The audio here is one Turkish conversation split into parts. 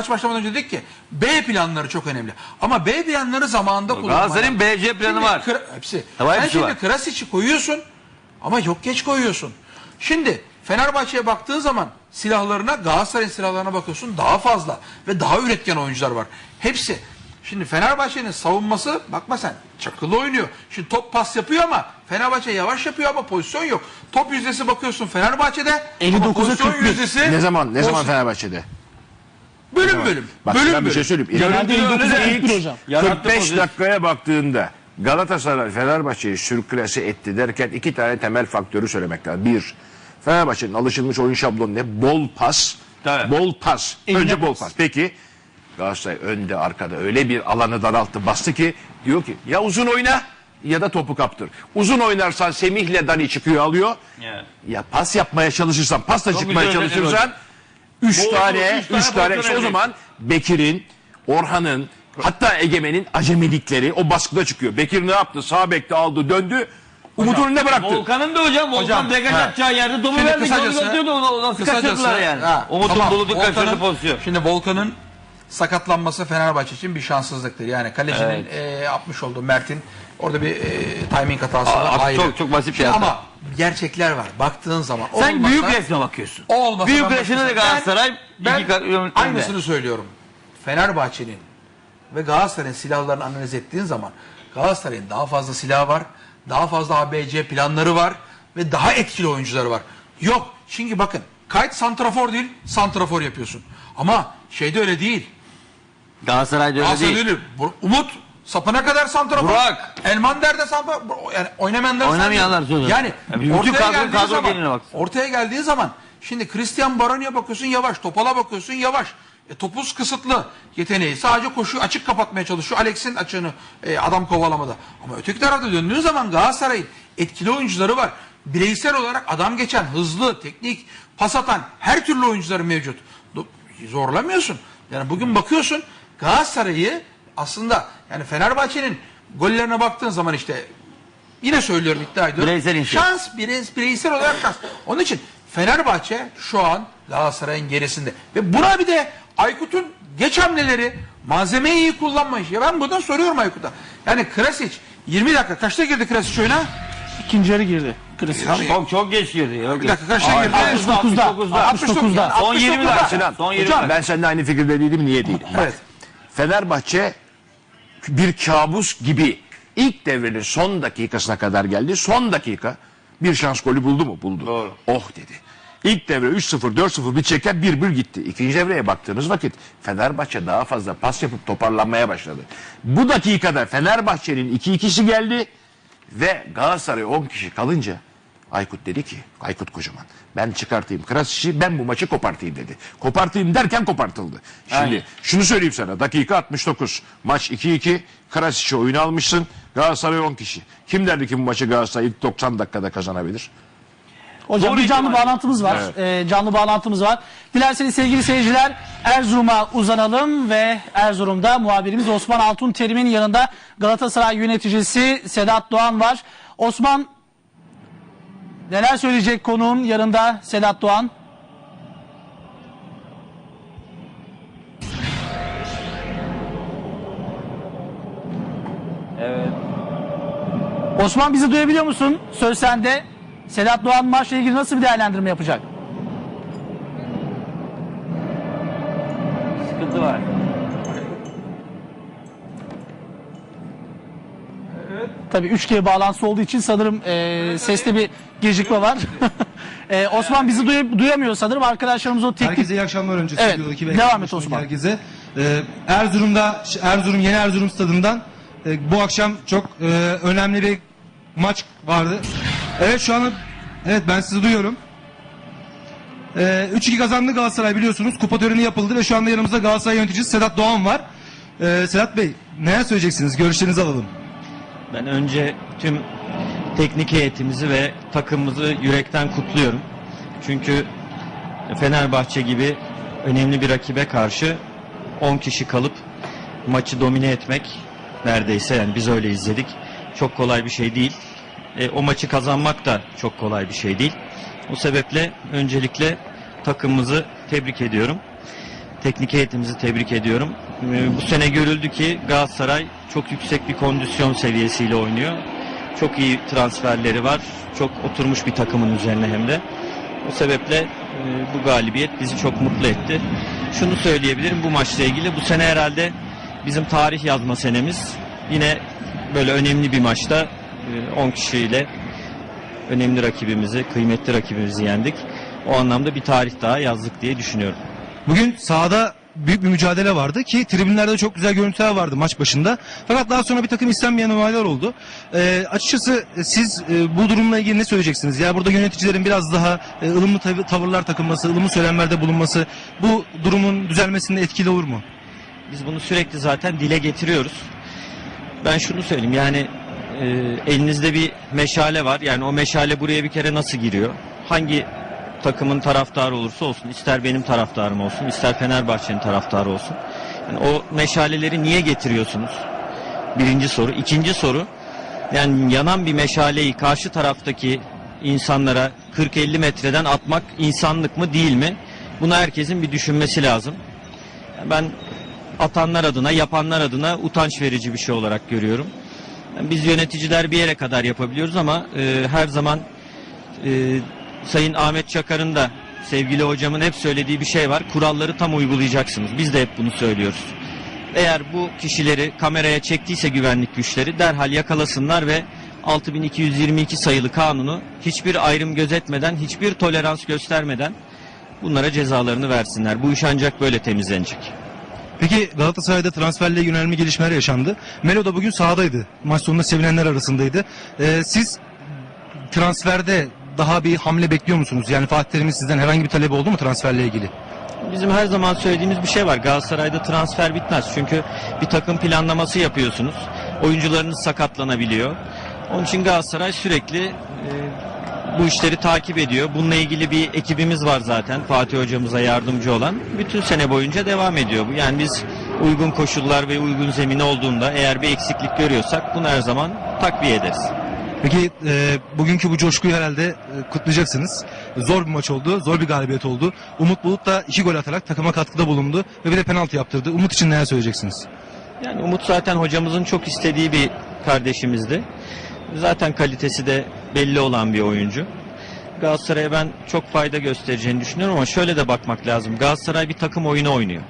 Maç başlamadan önce dedik ki B planları çok önemli. Ama B planları zamanında kullanmak. Galatasaray'ın BC planı Şimdi var. Kra- hepsi. Tamam, Sen hepsi şimdi var. Krasic'i koyuyorsun ama yok geç koyuyorsun. Şimdi Fenerbahçe'ye baktığın zaman silahlarına Galatasaray'ın silahlarına bakıyorsun daha fazla ve daha üretken oyuncular var. Hepsi. Şimdi Fenerbahçe'nin savunması bakma sen çakılı oynuyor. Şimdi top pas yapıyor ama Fenerbahçe yavaş yapıyor ama pozisyon yok. Top yüzdesi bakıyorsun Fenerbahçe'de ama 59'a pozisyon 41. yüzdesi Ne zaman ne zaman Fenerbahçe'de? Bölüm bölüm. Bak bölüm ben bir şey bölüm. söyleyeyim. Genelde İlk 59'a 41 hocam. Yarattı 45 pozisyon. dakikaya baktığında Galatasaray Fenerbahçe'yi sürklase etti derken iki tane temel faktörü söylemek lazım. Bir, Fenerbahçe'nin alışılmış oyun şablonu ne? Bol pas. Tabii. Bol pas. Eline Önce bol pas. pas. Peki Galatasaray önde arkada öyle bir alanı daralttı bastı ki diyor ki ya uzun oyna ya da topu kaptır. Uzun oynarsan Semih'le Dani çıkıyor alıyor. Evet. Ya pas yapmaya çalışırsan, pasla Çok çıkmaya güzel çalışırsan üç tane, üç tane üç tane. İşte o zaman Bekir'in, Orhan'ın, hatta Egemen'in acemilikleri o baskıda çıkıyor. Bekir ne yaptı? Sağ bekte aldı, döndü. Umut'un önüne bıraktı. Volkan'ın da hocam. Volkan Hocam, degaj ha. atacağı yerde Şimdi verdi. kısacası-. Onu nasıl kaçırdılar yani. ha, Umut'un tamam, Volkan'ın- kaçırdı pozisyon. Şimdi Volkan'ın sakatlanması Fenerbahçe için bir şanssızlıktır. Yani kalecinin e, yapmış olduğu Mert'in orada bir e, timing hatası var. çok- ayrı. çok basit bir hata. Ama gerçekler var. Baktığın zaman. Sen olmasa- büyük resme bakıyorsun. o olmasa Büyük ben resminde de Galatasaray ben, önde. aynısını söylüyorum. Fenerbahçe'nin ve Galatasaray'ın silahlarını analiz ettiğin zaman Galatasaray'ın daha fazla silahı var. Daha fazla ABC planları var ve daha etkili oyuncuları var. Yok. Çünkü bakın kayıt santrafor değil, santrafor yapıyorsun. Ama şeyde öyle değil. Galatasaray'da öyle Galatasaray değil. değil. Bu- Umut sapına kadar santrafor. Burak. Elmander de santrafor. Yani oynamayanlar Oynamayanlar sayıyor. söylüyor. Yani Ya bütün ortaya kadro- geldiği kadro zaman, geneline bak. ortaya geldiği zaman şimdi Christian Baroni'ye bakıyorsun yavaş, Topal'a bakıyorsun yavaş. E, topuz kısıtlı yeteneği. Sadece koşu açık kapatmaya çalışıyor. Alex'in açığını e, adam kovalamada. Ama öteki tarafta döndüğün zaman Galatasaray'ın etkili oyuncuları var. Bireysel olarak adam geçen, hızlı, teknik, pas atan her türlü oyuncuları mevcut. Do- Zorlamıyorsun. Yani bugün bakıyorsun Galatasaray'ı aslında yani Fenerbahçe'nin gollerine baktığın zaman işte yine söylüyorum iddia ediyorum. Bireysel inşaat. Şans bireys, bireysel olarak şans. Onun için Fenerbahçe şu an Galatasaray'ın gerisinde. Ve buna bir de Aykut'un geç hamleleri malzemeyi iyi kullanmayış. Ya ben buradan soruyorum Aykut'a. Yani Krasic 20 dakika kaçta girdi Krasic oyuna? İkinci yarı girdi. Klasik. Yani Çok çok geç girdi. ya. bir dakika kaçta girdi? 69'da. 69'da. 69'da. Son 20 69'da. dakika. Sinan, Son 20 hocam dakika. ben seninle aynı fikirde değilim. Niye değilim? Evet. Fenerbahçe bir kabus gibi ilk devrenin son dakikasına kadar geldi. Son dakika bir şans golü buldu mu? Buldu. Doğru. Oh dedi. İlk devre 3-0, 4-0 bitecekken 1-1 gitti. İkinci devreye baktığınız vakit Fenerbahçe daha fazla pas yapıp toparlanmaya başladı. Bu dakikada Fenerbahçe'nin 2-2'si geldi ve Galatasaray 10 kişi kalınca Aykut dedi ki, Aykut Kocaman ben çıkartayım Krasic'i ben bu maçı kopartayım dedi. Kopartayım derken kopartıldı. Şimdi Aynen. şunu söyleyeyim sana dakika 69 maç 2-2 Krasic'i oyuna almışsın Galatasaray 10 kişi. Kim derdi ki bu maçı Galatasaray ilk 90 dakikada kazanabilir? Hocam Doğru bir canlı ihtimal. bağlantımız var. Ee, canlı bağlantımız var. Dilerseniz sevgili seyirciler Erzurum'a uzanalım ve Erzurum'da muhabirimiz Osman Altun Terim'in yanında Galatasaray yöneticisi Sedat Doğan var. Osman neler söyleyecek konuğun yanında Sedat Doğan? Evet. Osman bizi duyabiliyor musun? Söz sende. Sedat Doğan maçla ilgili nasıl bir değerlendirme yapacak? Tabii 3G bağlantısı olduğu için sanırım e, seste bir gecikme var. E, Osman bizi duy- duyamıyor sanırım. Arkadaşlarımız o teknik... Herkese iyi akşamlar önce Evet, stüdyodaki ve devam et Osman. Herkese. Ee, Erzurum'da Erzurum Yeni Erzurum stadından e, bu akşam çok e, önemli bir maç vardı. Evet şu an evet ben sizi duyuyorum. Ee, 3-2 kazandı Galatasaray biliyorsunuz. Kupa töreni yapıldı ve şu anda yanımızda Galatasaray yöneticisi Sedat Doğan var. Ee, Sedat Bey neler söyleyeceksiniz? Görüşlerinizi alalım. Ben önce tüm teknik heyetimizi ve takımımızı yürekten kutluyorum. Çünkü Fenerbahçe gibi önemli bir rakibe karşı 10 kişi kalıp maçı domine etmek neredeyse yani biz öyle izledik. Çok kolay bir şey değil. E, o maçı kazanmak da çok kolay bir şey değil. O sebeple öncelikle takımımızı tebrik ediyorum. teknik heyetimizi tebrik ediyorum. Ee, Bu sene görüldü ki Galatasaray çok yüksek bir kondisyon seviyesiyle oynuyor. Çok iyi transferleri var. Çok oturmuş bir takımın üzerine hem de. O sebeple e, bu galibiyet bizi çok mutlu etti. Şunu söyleyebilirim bu maçla ilgili. Bu sene herhalde bizim tarih yazma senemiz. Yine böyle önemli bir maçta e, 10 kişiyle önemli rakibimizi, kıymetli rakibimizi yendik. O anlamda bir tarih daha yazdık diye düşünüyorum. Bugün sahada büyük bir mücadele vardı ki tribünlerde çok güzel görüntüler vardı maç başında. Fakat daha sonra bir takım istenmeyen olaylar oldu. Ee, açıkçası siz e, bu durumla ilgili ne söyleyeceksiniz? Ya burada yöneticilerin biraz daha e, ılımlı tav- tavırlar takınması, ılımlı söylemlerde bulunması bu durumun düzelmesinde etkili olur mu? Biz bunu sürekli zaten dile getiriyoruz. Ben şunu söyleyeyim yani e, elinizde bir meşale var. Yani o meşale buraya bir kere nasıl giriyor? Hangi takımın taraftarı olursa olsun, ister benim taraftarım olsun, ister Fenerbahçe'nin taraftarı olsun. Yani o meşaleleri niye getiriyorsunuz? Birinci soru. İkinci soru, yani yanan bir meşaleyi karşı taraftaki insanlara 40-50 metreden atmak insanlık mı değil mi? Bunu herkesin bir düşünmesi lazım. Ben atanlar adına, yapanlar adına utanç verici bir şey olarak görüyorum. Biz yöneticiler bir yere kadar yapabiliyoruz ama e, her zaman e, Sayın Ahmet Çakar'ın da sevgili hocamın hep söylediği bir şey var. Kuralları tam uygulayacaksınız. Biz de hep bunu söylüyoruz. Eğer bu kişileri kameraya çektiyse güvenlik güçleri derhal yakalasınlar ve 6222 sayılı kanunu hiçbir ayrım gözetmeden, hiçbir tolerans göstermeden bunlara cezalarını versinler. Bu iş ancak böyle temizlenecek. Peki Galatasaray'da transferle yönelme gelişmeler yaşandı. Melo da bugün sahadaydı. Maç sonunda sevinenler arasındaydı. Ee, siz transferde daha bir hamle bekliyor musunuz? Yani Fatih Terim'in sizden herhangi bir talebi oldu mu transferle ilgili? Bizim her zaman söylediğimiz bir şey var. Galatasaray'da transfer bitmez. Çünkü bir takım planlaması yapıyorsunuz. Oyuncularınız sakatlanabiliyor. Onun için Galatasaray sürekli e, bu işleri takip ediyor. Bununla ilgili bir ekibimiz var zaten. Fatih hocamıza yardımcı olan. Bütün sene boyunca devam ediyor bu. Yani biz uygun koşullar ve uygun zemin olduğunda eğer bir eksiklik görüyorsak bunu her zaman takviye ederiz. Peki e, bugünkü bu coşkuyu herhalde e, kutlayacaksınız. Zor bir maç oldu, zor bir galibiyet oldu. Umut Bulut da iki gol atarak takıma katkıda bulundu ve bir de penaltı yaptırdı. Umut için neler söyleyeceksiniz? Yani Umut zaten hocamızın çok istediği bir kardeşimizdi. Zaten kalitesi de belli olan bir oyuncu. Galatasaray'a ben çok fayda göstereceğini düşünüyorum ama şöyle de bakmak lazım. Galatasaray bir takım oyunu oynuyor.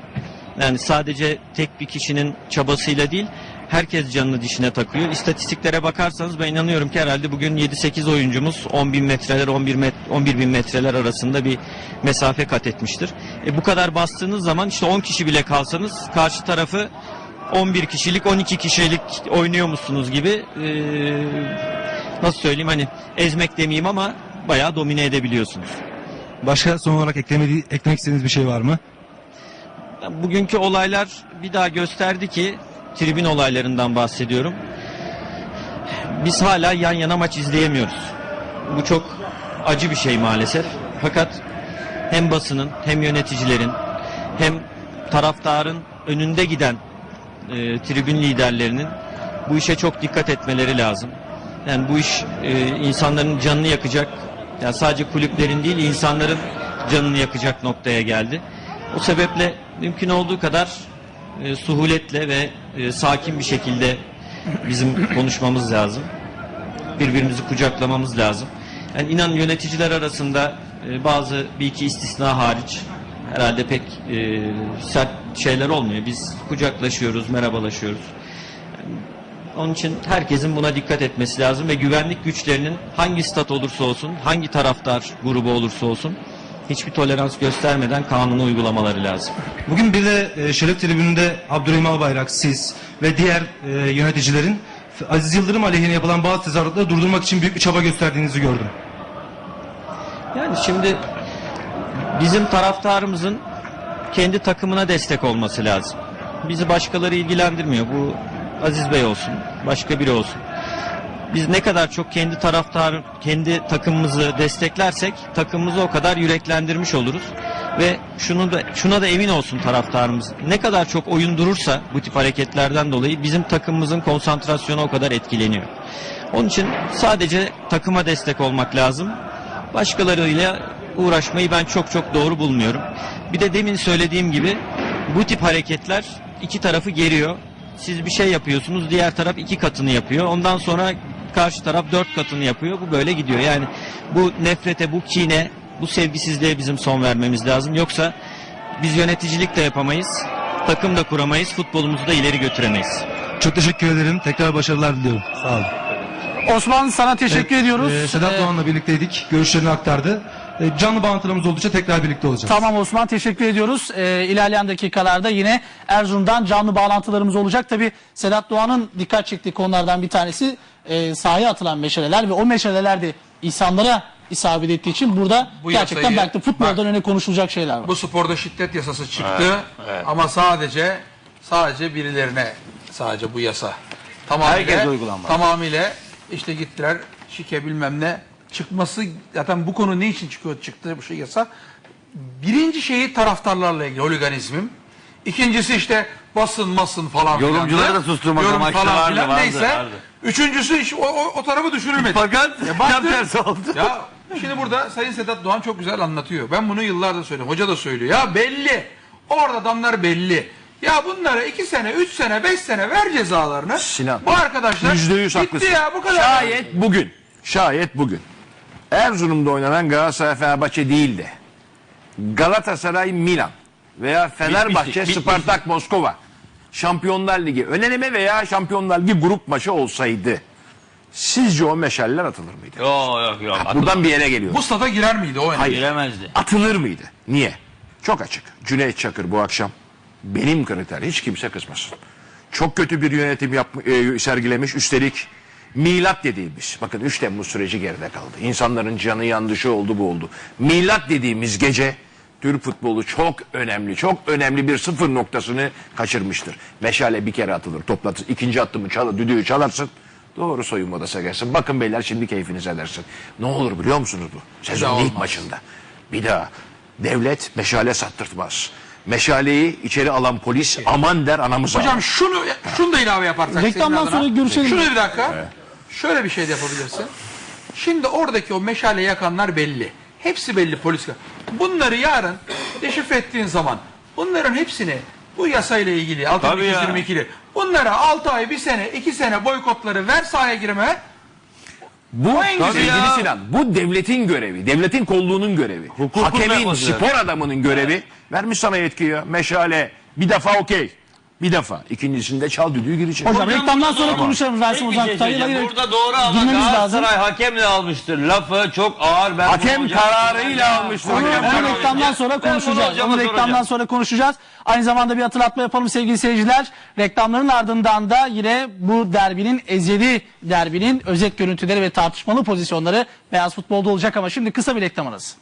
Yani sadece tek bir kişinin çabasıyla değil, herkes canını dişine takıyor. İstatistiklere bakarsanız ben inanıyorum ki herhalde bugün 7-8 oyuncumuz 10 bin metreler, 11, met 11 bin metreler arasında bir mesafe kat etmiştir. E bu kadar bastığınız zaman işte 10 kişi bile kalsanız karşı tarafı 11 kişilik 12 kişilik oynuyor musunuz gibi eee, nasıl söyleyeyim hani ezmek demeyeyim ama bayağı domine edebiliyorsunuz. Başka son olarak eklemedi, eklemek istediğiniz bir şey var mı? Bugünkü olaylar bir daha gösterdi ki tribün olaylarından bahsediyorum. Biz hala yan yana maç izleyemiyoruz. Bu çok acı bir şey maalesef. Fakat hem basının hem yöneticilerin hem taraftarın önünde giden e, tribün liderlerinin bu işe çok dikkat etmeleri lazım. Yani bu iş e, insanların canını yakacak. Yani sadece kulüplerin değil insanların canını yakacak noktaya geldi. O sebeple mümkün olduğu kadar e, suhuletle ve e, sakin bir şekilde bizim konuşmamız lazım. Birbirimizi kucaklamamız lazım. Yani inan yöneticiler arasında e, bazı bir iki istisna hariç herhalde pek e, sert şeyler olmuyor. Biz kucaklaşıyoruz, merhabalaşıyoruz. Onun için herkesin buna dikkat etmesi lazım ve güvenlik güçlerinin hangi stat olursa olsun, hangi taraftar grubu olursa olsun hiçbir tolerans göstermeden kanunu uygulamaları lazım. Bugün bir de e, Şeref Tribünü'nde Abdurrahim Albayrak, siz ve diğer e, yöneticilerin Aziz Yıldırım aleyhine yapılan bazı tezahüratları durdurmak için büyük bir çaba gösterdiğinizi gördüm. Yani şimdi bizim taraftarımızın kendi takımına destek olması lazım. Bizi başkaları ilgilendirmiyor. Bu Aziz Bey olsun, başka biri olsun. Biz ne kadar çok kendi taraftar, kendi takımımızı desteklersek takımımızı o kadar yüreklendirmiş oluruz. Ve şunu da şuna da emin olsun taraftarımız. Ne kadar çok oyun durursa bu tip hareketlerden dolayı bizim takımımızın konsantrasyonu o kadar etkileniyor. Onun için sadece takıma destek olmak lazım. Başkalarıyla uğraşmayı ben çok çok doğru bulmuyorum. Bir de demin söylediğim gibi bu tip hareketler iki tarafı geriyor. Siz bir şey yapıyorsunuz, diğer taraf iki katını yapıyor. Ondan sonra karşı taraf dört katını yapıyor. Bu böyle gidiyor. Yani bu nefrete, bu kine, bu sevgisizliğe bizim son vermemiz lazım. Yoksa biz yöneticilik de yapamayız, takım da kuramayız, futbolumuzu da ileri götüremeyiz. Çok teşekkür ederim. Tekrar başarılar diliyorum. Sağ olun. Osman sana teşekkür ediyoruz. Ee, Sedat Ee, Doğan'la birlikteydik. Görüşlerini aktardı. Ee, canlı bağlantılarımız oldukça tekrar birlikte olacağız. Tamam Osman teşekkür ediyoruz. Ee, ilerleyen dakikalarda yine Erzurum'dan canlı bağlantılarımız olacak. Tabi Sedat Doğan'ın dikkat çektiği konulardan bir tanesi e, sahaya atılan meşaleler ve o meşaleler de insanlara isabet ettiği için burada Bu gerçekten yasayı- belki de futboldan Bak. öne konuşulacak şeyler var. Bu sporda şiddet yasası çıktı ama sadece sadece birilerine sadece bu yasa. Tamamıyla, Herkes uygulanmalı. Tamamıyla işte gittiler şike bilmem ne çıkması zaten bu konu ne için çıkıyor çıktı bu şey yasa. Birinci şeyi taraftarlarla ilgili holiganizmim. İkincisi işte basın masın falan filan. Yorumcuları da susturmak Yorum amaçlı falan vardı, filan. vardı, Neyse. vardı. Üçüncüsü iş, o, o, o tarafı düşürülmedi. Fakat Ya tam baktın- tersi oldu. Ya şimdi burada Sayın Sedat Doğan çok güzel anlatıyor. Ben bunu yıllardır söylüyorum. Hoca da söylüyor. Ya belli. Orada adamlar belli. Ya bunlara iki sene, üç sene, beş sene ver cezalarını. Sinan, Bu arkadaşlar Yüzde yüz haklısın. ya bu kadar. Şayet bugün, şayet bugün Erzurum'da oynanan Galatasaray Fenerbahçe değildi. Galatasaray Milan veya Fenerbahçe bitmişti. Spartak Moskova Şampiyonlar Ligi öneleme veya Şampiyonlar Ligi grup maçı olsaydı sizce o meşaller atılır mıydı? Yok yok yok. Buradan bir yere geliyor. Bu stada girer miydi o önemli. Hayır. giremezdi. Atılır mıydı? Niye? Çok açık. Cüneyt Çakır bu akşam benim kriter hiç kimse kızmasın. Çok kötü bir yönetim yap, e, sergilemiş. Üstelik milat dediğimiz, bakın 3 Temmuz süreci geride kaldı. İnsanların canı yandı, şu oldu bu oldu. Milat dediğimiz gece Türk futbolu çok önemli, çok önemli bir sıfır noktasını kaçırmıştır. Meşale bir kere atılır, toplatır. İkinci attı mı çal, düdüğü çalarsın. Doğru soyunma odasına gelsin. Bakın beyler şimdi keyfinize dersin. Ne olur biliyor musunuz bu? Sezonun ilk maçında. Bir daha devlet meşale sattırtmaz. Meşaleyi içeri alan polis aman der anamıza. Hocam şunu şunu da ilave yaparsak. Reklamdan senin adına. sonra görüşelim. Şunu bir dakika. Şöyle bir şey de yapabilirsin. Şimdi oradaki o meşale yakanlar belli. Hepsi belli polis. Bunları yarın deşifre ettiğin zaman bunların hepsini bu yasayla ilgili Tabii ya. 6222'li bunlara 6 ay, 1 sene, 2 sene boykotları ver sahaya girme. Bu sevgili ya. Sinan, bu devletin görevi, devletin kolluğunun görevi. Hukukun Hakemin, spor adamının görevi. Vermiş sana yetkiyi. Meşale bir defa okey. Bir defa. İkincisinde çal düdüğü girecek. Hocam reklamdan burada sonra doğru- konuşalım Rasim Ozan Kutay. söyleyeceğim. Hayır, Burada doğru ama lazım. Galatasaray hakemle almıştır. Lafı çok ağır. Ben Hakem hocam- kararıyla almıştır. Onu, Hakem onu reklamdan sonra konuşacağız. Onu reklamdan soracağım. sonra konuşacağız. Aynı zamanda bir hatırlatma yapalım sevgili seyirciler. Reklamların ardından da yine bu derbinin ezeli derbinin özet görüntüleri ve tartışmalı pozisyonları Beyaz Futbol'da olacak ama şimdi kısa bir reklam arası.